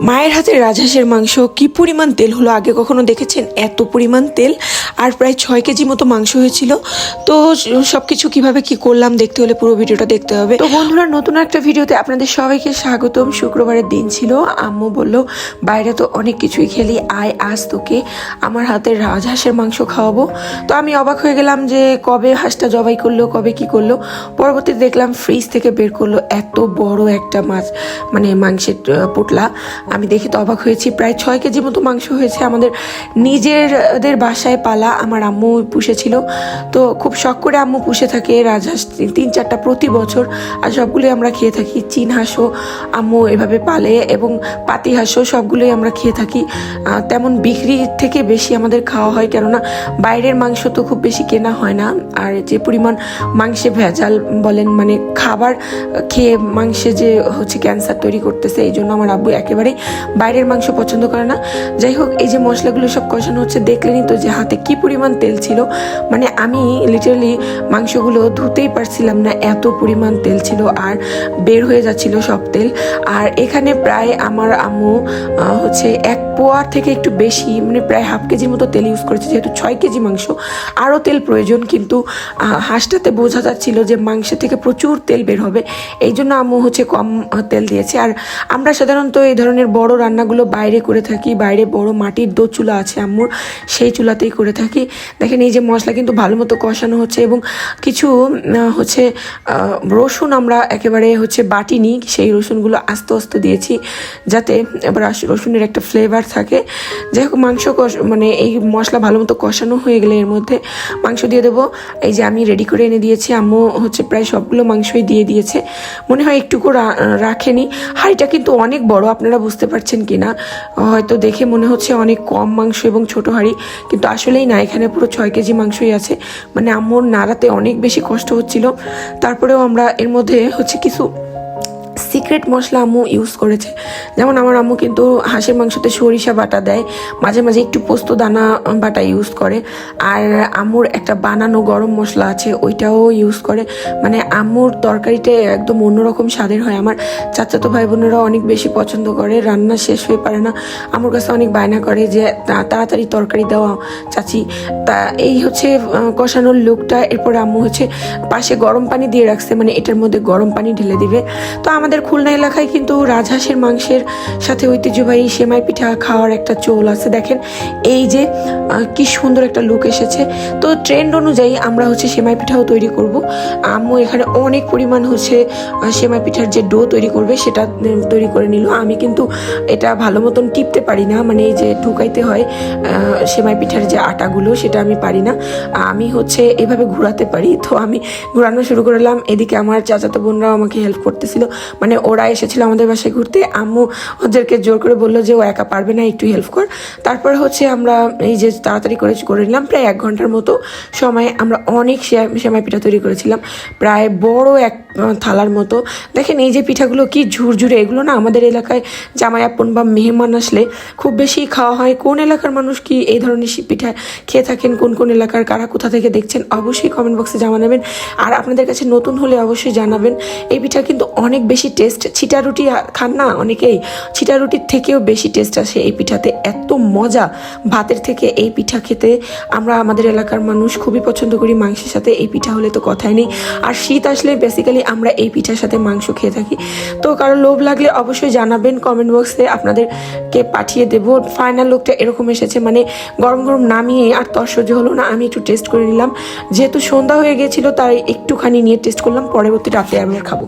মায়ের হাতে রাজহাঁসের মাংস, কি পরিমাণ তেল হলো আগে কখনো দেখেছেন? এত পরিমাণ তেল? আর প্রায় ছয় কেজি মতো মাংস হয়েছিল। তো সব কিছু কীভাবে কি করলাম দেখতে হলে পুরো ভিডিওটা দেখতে হবে। তো বন্ধুরা, নতুন একটা ভিডিওতে আপনাদের সবাইকে স্বাগতম। শুক্রবারের দিন ছিল। আম্মু বলল, বাইরে তো অনেক কিছুই খেলি। আয়, আজ তোকে আমার হাতের রাজহাঁসের মাংস খাওয়াবো। তো আমি অবাক হয়ে গেলাম যে কবে হাঁসটা জবাই করল, কবে কি করল। পরবর্তীতে দেখলাম ফ্রিজ থেকে বের করল এত বড় একটা মাছ মানে মাংসের পোটলা। আমি দেখে তো অবাক হয়েছি। প্রায় ছয় কেজি মতো মাংস হয়েছে আমাদের নিজেরদের বাসায় পালা আমার আম্মু পুষেছিল। তো খুব শখ করে আম্মু পুষে থাকে রাজহাঁস তিন- তিন চারটা প্রতি বছর। আর সবগুলোই আমরা খেয়ে থাকি। চীন হাঁসও আম্মু এভাবে পালে এবং পাতি হাঁসও সবগুলোই আমরা খেয়ে থাকি। তেমন বিক্রি থেকে বেশি আমাদের খাওয়া হয় কেননা বাইরের মাংস তো খুব বেশি কেনা হয় না। আর যে পরিমাণ মাংসে ভেজাল বলেন মানে খাবার খেয়ে মাংসে যে হচ্ছে ক্যান্সার তৈরি করতেছে, এই জন্য আমার আব্বু একেবারেই বাইরের মাংস পছন্দ করে না। যাই হোক, এই যে মশলাগুলো সব কষানো হচ্ছে দেখলেনই তো যে হাতে কি পরিমাণ তেল ছিল। মানে আমি লিটারালি মাংসগুলো ধুতেই পারছিলাম না, এত পরিমাণ তেল ছিল আর বের হয়ে যাচ্ছিল সব তেল। আর এখানে প্রায় আমার আম্মু হচ্ছে এক পোয়ার থেকে একটু বেশি মানে প্রায় হাফ কেজির মতো তেল ইউজ করেছে, যেহেতু ছয় কেজি মাংস। আরও তেল প্রয়োজন, কিন্তু হাঁসটাতে বোঝা যাচ্ছিল যে মাংস থেকে প্রচুর তেল বের হবে। এই জন্য আম্মু হচ্ছে কম তেল দিয়েছে। আর আমরা সাধারণত এই ধরনের বড় রান্নাগুলো বাইরে করে থাকি বাইরে বড় মাটির দো চুলা আছে আম্মুর, সেই চুলাতেই করে থাকি। দেখেন এই যে মশলা কিন্তু ভালো মতো কষানো হচ্ছে এবং কিছু হচ্ছে রসুন আমরা একেবারে হচ্ছে বাটিনি সেই রসুনগুলো আস্তে আস্তে দিয়েছি যাতে এবার রসুনের একটা ফ্লেভার থাকে। যাই হোক, মাংস মানে এই মশলা ভালো মতো কষানো হয়ে গেলে এর মধ্যে মাংস দিয়ে দেবো। এই যে আমি রেডি করে এনে দিয়েছি, আম্মু হচ্ছে প্রায় সবগুলো মাংসই দিয়ে দিয়েছে। মনে হয় একটুকু রাখেনি। হাঁড়িটা কিন্তু অনেক বড়, আপনারা বুঝতে পারছেন কি না হয়তো দেখে মনে হচ্ছে অনেক কম মাংস এবং ছোট হাঁড়ি, কিন্তু আসলেই না, এখানে পুরো ছয় কেজি মাংসই আছে। মানে আম্মুর নাড়াতে অনেক বেশি কষ্ট হচ্ছিল। তারপরেও আমরা এর মধ্যে হচ্ছে কিছু সিক্রেট মশলা আম্মু ইউজ করেছে। যেমন আমার আম্মু কিন্তু হাঁসের মাংসতে সরিষা বাটা দেয়, মাঝে মাঝে একটু পোস্ত দানা বাটা ইউজ করে। আর আম্মুর একটা বানানো গরম মশলা আছে, ওইটাও ইউজ করে। মানে আম্মুর তরকারিটা একদম অন্যরকম স্বাদের হয়। আমার চাচাতো ভাই বোনেরা অনেক বেশি পছন্দ করে, রান্না শেষ হয়ে পারে না। আমার কাছে অনেক বায়না করে যে তাড়াতাড়ি তরকারি দেওয়া চাচি। তা এই হচ্ছে কষানোর লুকটা এরপর আম্মু হচ্ছে পাশে গরম পানি দিয়ে রাখছে মানে এটার মধ্যে গরম পানি ঢেলে দিবে। তো আমাদের খুলনা এলাকায় কিন্তু রাজহাঁসের মাংসের সাথে ঐতিহ্যবাহী সেমাই পিঠা খাওয়ার একটা চোল আছে। দেখেন, এই যে কি সুন্দর একটা লুক এসেছে। তো ট্রেন্ড অনুযায়ী আমরা হচ্ছে সেমাই পিঠাও তৈরি করব। আম্মু এখানে অনেক পরিমাণ হচ্ছে সেমাই পিঠার যে ডো তৈরি করবে, সেটা তৈরি করে নিল। আমি কিন্তু এটা ভালো মতন টিপতে পারি না মানে এই যে ঢুকাইতে হয় সেমাই পিঠার যে আটাগুলো, সেটা আমি পারি না। আমি হচ্ছে এভাবে ঘোরাতে পারি। তো আমি ঘোরানো শুরু করলাম। এদিকে আমার চাচাতো বোনরাও আমাকে হেল্প করতেছিল। মানে ওরা এসেছিল আমাদের বাসায় ঘুরতে। আম্মু ওদেরকে জোর করে বলল যে ও একা পারবে না, একটু হেল্প কর। তারপর হচ্ছে আমরা এই যে তাড়াতাড়ি করে করে নিলাম, প্রায় এক ঘণ্টার মতো সময় আমরা অনেক সেমাই পিঠা তৈরি করেছিলাম। প্রায় বড় এক থালার মতো। দেখেন এই যে পিঠাগুলো কি ঝুরঝুরে, এগুলো না আমাদের এলাকায় জামাই আপন বা মেহমান আসলে খুব বেশি খাওয়া হয়। কোন এলাকার মানুষ কি এই ধরনের পিঠা খেয়ে থাকেন? কোন কোন এলাকার? কারা কোথা থেকে দেখছেন? অবশ্যই কমেন্ট বক্সে জানাবেন। আর আপনাদের কাছে নতুন হলে অবশ্যই জানাবেন। এই পিঠা কিন্তু অনেক বেশি টেস্ট ছিটা রুটি খান না? অনেকেই ছিটা রুটির থেকেও বেশি টেস্ট আসে এই পিঠাতে। এত মজা ভাতের থেকে এই পিঠা খেতে। আমরা আমাদের এলাকার মানুষ খুবই পছন্দ করি মাংসের সাথে, এই পিঠা হলে তো কথাই নেই। আর শীত আসলে বেসিক্যালি আমরা এই পিঠার সাথে মাংস খেয়ে থাকি। তো কারও লোভ লাগলে অবশ্যই জানাবেন কমেন্ট বক্সে আপনাদেরকে পাঠিয়ে দেবো। ফাইনাল লুকটা এরকম এসেছে মানে গরম গরম নামিয়ে আর তর সহ্য হলো না, আমি একটু টেস্ট করে নিলাম। যেহেতু সন্ধ্যা হয়ে গেছিল, তাই একটুখানি নিয়ে টেস্ট করলাম, পরবর্তী রাতে আমি খাব।